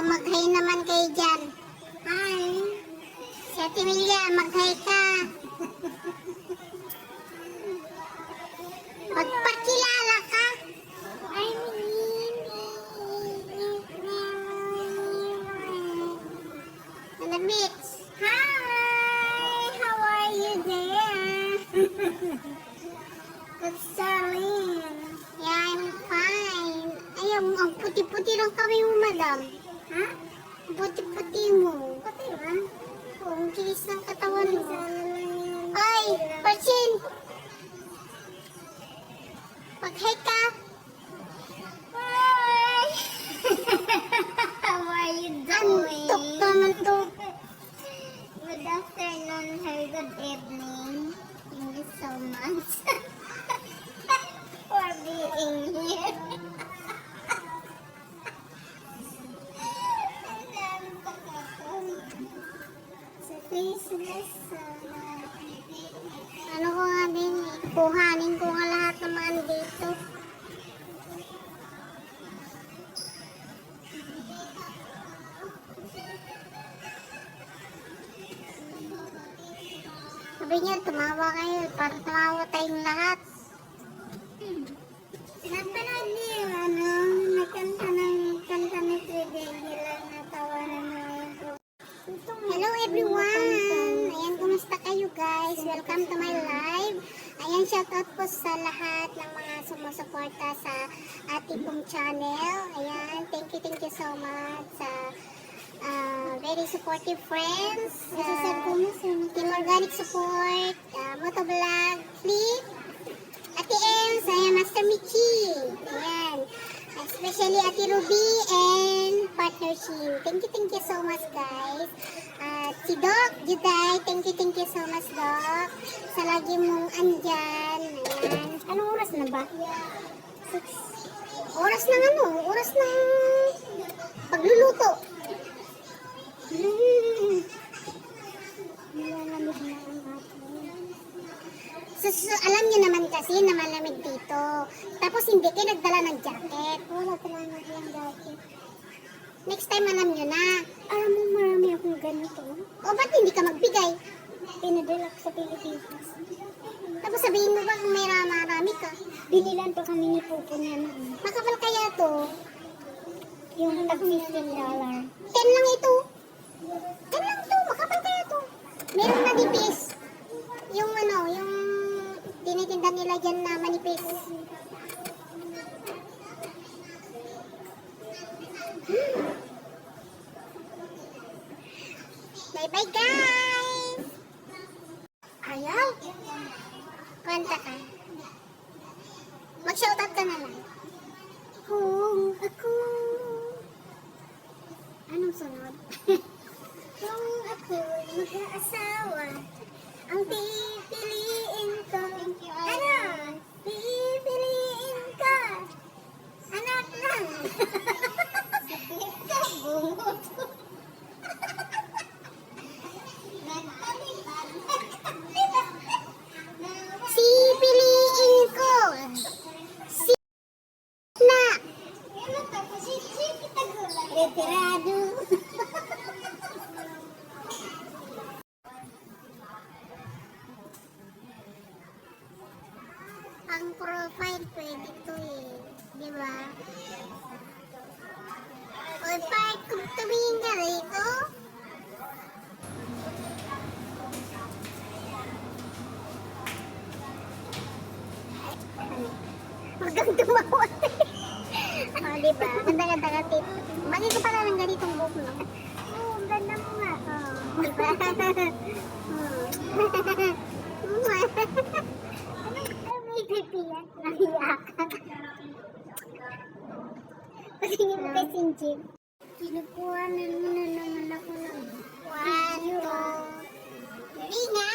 mag-hi naman kayo dyan. Hi. Si Ate Milya, mag-hi ka. Magpakilala ka. I'm Malamit. Hi! How are you there? That's Charlene. Yeah, I'm fine. Ay, ang, ang puti-puti lang kami mo, madam. Ha? Ang puti-puti mo. Puti ba? Oo, ang kinis ng katawan mo. Ay, Perchin! Mag-hi ka. Hi! How are you doing? Antok naman to. Good afternoon, sir. Good evening. Thank you so much ano ko nga din, kuhanin ko nga lahat mga dito. Sabi niya, tumawa kayo, para tumawa tayong lahat. Napanood niyo yung ano, nagkanta ng kanta ni Aguilar na tawanan Hello everyone! Kayo guys? Welcome to my live. Ayan, shoutout po sa lahat ng mga sumusuporta sa ating pong channel. Ayan, thank you, thank you so much sa uh, very supportive friends. Uh, Team Organic Support, uh, Motovlog, Flip, Ate Els, ayan, Master Michi. Ayan. Especially Ate Ruby and Shin. Thank you, thank you so much guys. At si Doc, Juday, thank you, thank you so much Doc. Sa lagi mong andyan. Ayan. Anong oras na ba? Six. Oras ng ano? Oras pagluluto. Hmm. Na ang ating So, so, alam niyo naman kasi na malamig dito. Tapos hindi kayo nagdala ng jacket. Next time alam nyo na. Alam mo, marami akong ganito. O, ba't hindi ka magbigay? Pinadala ko sa Pilipinas. Tapos sabihin mo ba kung may marami ka? Binilan pa kami ni Pupo niya noon. Makapal kaya to? Yung tag-$15. Kung ako mag-aasawa, ang pipiliin ko. Ano? Pipiliin ko. Anak lang. Ikaw, bungot. Sipiliin ko. Si na. Retirado. Ang profile pwede to eh. Di ba? O, part kung tumingin ka rito. Tumawa. o, di ba? Ganda-ganda ka tip. Bagay ko pala ng ganitong buhok, no? Oo, ang ganda mo nga. Oo, di ba? May pipiyak. Nahiyak. Patingin mo kay Sinjin. Kinukuhanan mo na naman ako ng one, two, three nga.